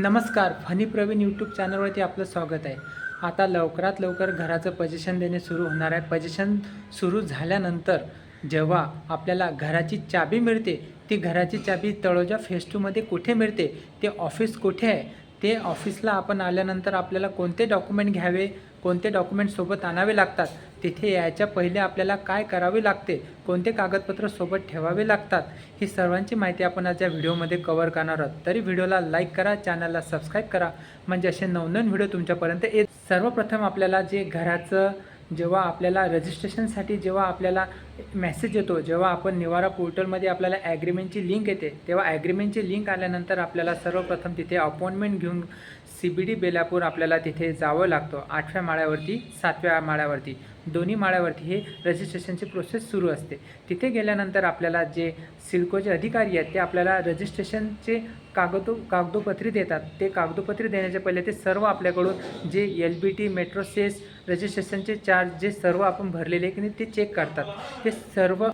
नमस्कार funny Pravin YouTube चॅनलवरती आपलं स्वागत आहे. आता लवकरात लवकर घराचं पजेशन देणे सुरू होणार आहे. पजेशन सुरू झाल्यानंतर जेव्हा आपल्याला घराची चाबी मिळते ती घराची चाबी तळोजा फेस टूमध्ये कुठे मिळते ते ऑफिस कुठे आहे ते ऑफिसला आपण आल्यानंतर आपल्याला कोणते डॉक्युमेंट घ्यावे कोणते डॉक्युमेंट सोबत आणावे लागतात तिथे यायच्या पहिले आपल्याला काय करावे लागते कोणते कागदपत्र सोबत ठेवावे लागतात ही सर्वांची माहिती आपण आज या व्हिडिओमध्ये कवर करणार आहोत. तरी व्हिडिओला लाईक करा चॅनलला सबस्क्राईब करा म्हणजे असे नवनवीन व्हिडिओ तुमच्यापर्यंत येत. सर्वप्रथम आपल्याला जे घराचं जेव्हा आपल्याला रजिस्ट्रेशनसाठी जेव्हा आपल्याला मेसेज येतो. जेव्हा आपण निवारा पोर्टलमध्ये आपल्याला ॲग्रीमेंटची लिंक येते तेव्हा ॲग्रीमेंटची लिंक आल्यानंतर आपल्याला सर्वप्रथम तिथे अपॉइंटमेंट घेऊन सी बी डी बेलापूर आपल्याला तिथे जावं लागतं. आठव्या माळ्यावरती सातव्या माळ्यावरती. दोन्ही माळ्यावरती हे रजिस्ट्रेशनची प्रोसेस सुरू असते. तिथे गेल्यानंतर आपल्याला जे सिडकोचे अधिकारी आहेत ते आपल्याला रजिस्ट्रेशनचे कागदो कागदोपत्री देतात. ते कागदोपत्री देण्याच्या पहिले ते सर्व आपल्याकडून जे L B T metro cess रजिस्ट्रेशनचे charge जे सर्व आपण भरलेले आहे की नाही ते चेक करतात. ते ते सर्व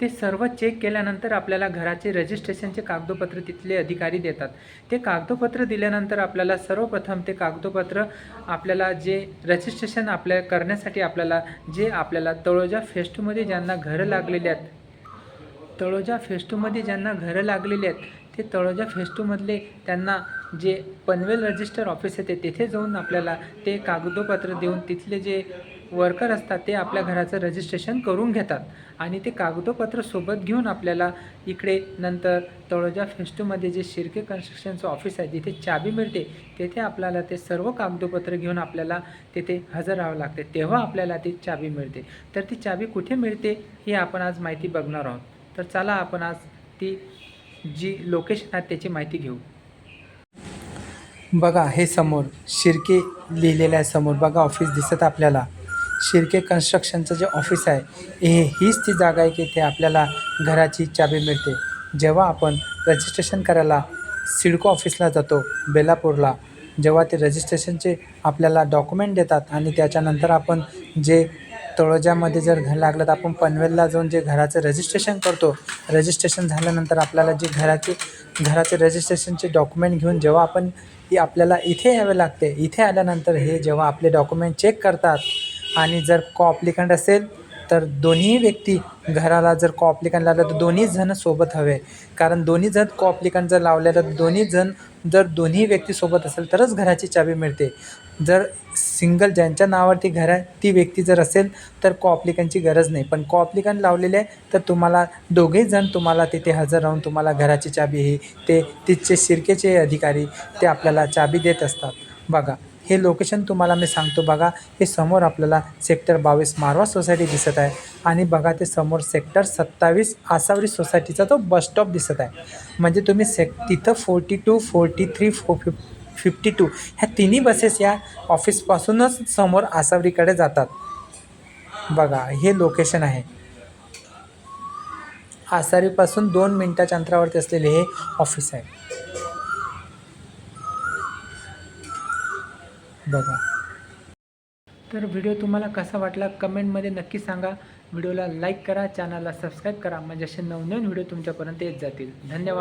ते सर्व चेक केल्यानंतर आपल्याला घराचे रजिस्ट्रेशनचे कागदोपत्र तिथले अधिकारी देतात. ते कागदोपत्र दिल्यानंतर आपल्याला सर्वप्रथम ते कागदोपत्र आपल्याला जे रजिस्ट्रेशन आपल्या करण्यासाठी आपल्याला जे आपल्याला तळोजा फेस्टूमध्ये ज्यांना घरं लागलेली आहेत तळोजा फेस्टूमध्ये ज्यांना घरं लागलेली आहेत ते तळोजा फेस्टूमधले त्यांना जे पनवेल रजिस्टर ऑफिस आहे ते जाऊन आपल्याला ते कागदोपत्र देऊन तिथले जे वर्कर असतात ते आपल्या घराचं रजिस्ट्रेशन करून घेतात. आणि ते कागदोपत्र सोबत घेऊन आपल्याला इकडे नंतर तळोजा फेस्टूमध्ये जे शिर्के कन्स्ट्रक्शनचं ऑफिस आहे जिथे चाबी मिळते तेथे आपल्याला ते सर्व कागदोपत्र घेऊन आपल्याला तिथे हजर राहावं लागते. तेव्हा आपल्याला ती चाबी मिळते. तर ती चाबी कुठे मिळते हे आपण आज माहिती बघणार आहोत. तर चला आपण आज ती जी लोकेशन आहे त्याची माहिती घेऊ. बघा हे समोर शिर्के लिहिलेलं आहे समोर. बघा ऑफिस दिसत आपल्याला. शिर्के कन्स्ट्रक्शनचं जे ऑफिस आहे हे हीच ती जागा आहे की ते आपल्याला घराची चाबी मिळते. जेव्हा आपण रजिस्ट्रेशन करायला सिडको ऑफिसला जातो बेलापूरला जेव्हा ते रजिस्ट्रेशनचे आपल्याला डॉक्युमेंट देतात आणि त्याच्यानंतर आपण जे तळोजामध्ये जर घर लागलं तर आपण पनवेलला जाऊन जे घराचं रजिस्ट्रेशन करतो रजिस्ट्रेशन झाल्यानंतर आपल्याला जे घराचे घराचे रजिस्ट्रेशनचे डॉक्युमेंट घेऊन जेव्हा आपण ती आपल्याला इथे यावे लागते इथे आल्यानंतर हे जेव्हा आपले डॉक्युमेंट चेक करतात आणि जर कॉप्लिकंट असेल तर दोन्ही व्यक्ती घराला जर कॉप्लिकंट लावलं तर दोन्ही जण सोबत हवे. कारण दोन्ही जण कॉप्लिकंट जर लावले तर दोन्ही जण जर दोन्ही व्यक्ती सोबत असेल तरच घराची चाबी मिळते. जर सिंगल ज्यांच्या नावावरती घर आहे ती व्यक्ती जर असेल तर कॉप्लिकनची गरज नाही. पण कॉप्लिकन लावलेले आहे तर तुम्हाला दोघेही जण तुम्हाला तिथे हजर राहून तुम्हाला घराची चाबी ही ते तिथचे शिरकेचे अधिकारी ते आपल्याला चाबी देत असतात. बघा हे लोकेशन तुम्हाला मी सांगतो बघा. हे समोर आपल्याला सेक्टर बावीस मारवा सोसायटी दिसत आहे. आणि बघा ते समोर सेक्टर सत्तावीस आसावरी सोसायटीचा तो बस स्टॉप दिसत आहे. म्हणजे तुम्ही सेक तिथं फोर्टी टू फोर्टी थ्री फो फिफ फिफ्टी टू ह्या तिन्ही बसेस या ऑफिसपासूनच समोर आसावरीकडे जातात. बघा हे लोकेशन आहे. आसारीपासून दोन मिनटाच्या अंतरावरती असलेले हे ऑफिस आहे. बघा. तर व्हिडिओ तुम्हाला कसा वाटला कमेंटमध्ये नक्की सांगा. व्हिडिओला लाईक करा चॅनलला सबस्क्राईब करा. म्हणजे असे नवनवीन व्हिडिओ तुमच्यापर्यंत येत जातील. धन्यवाद.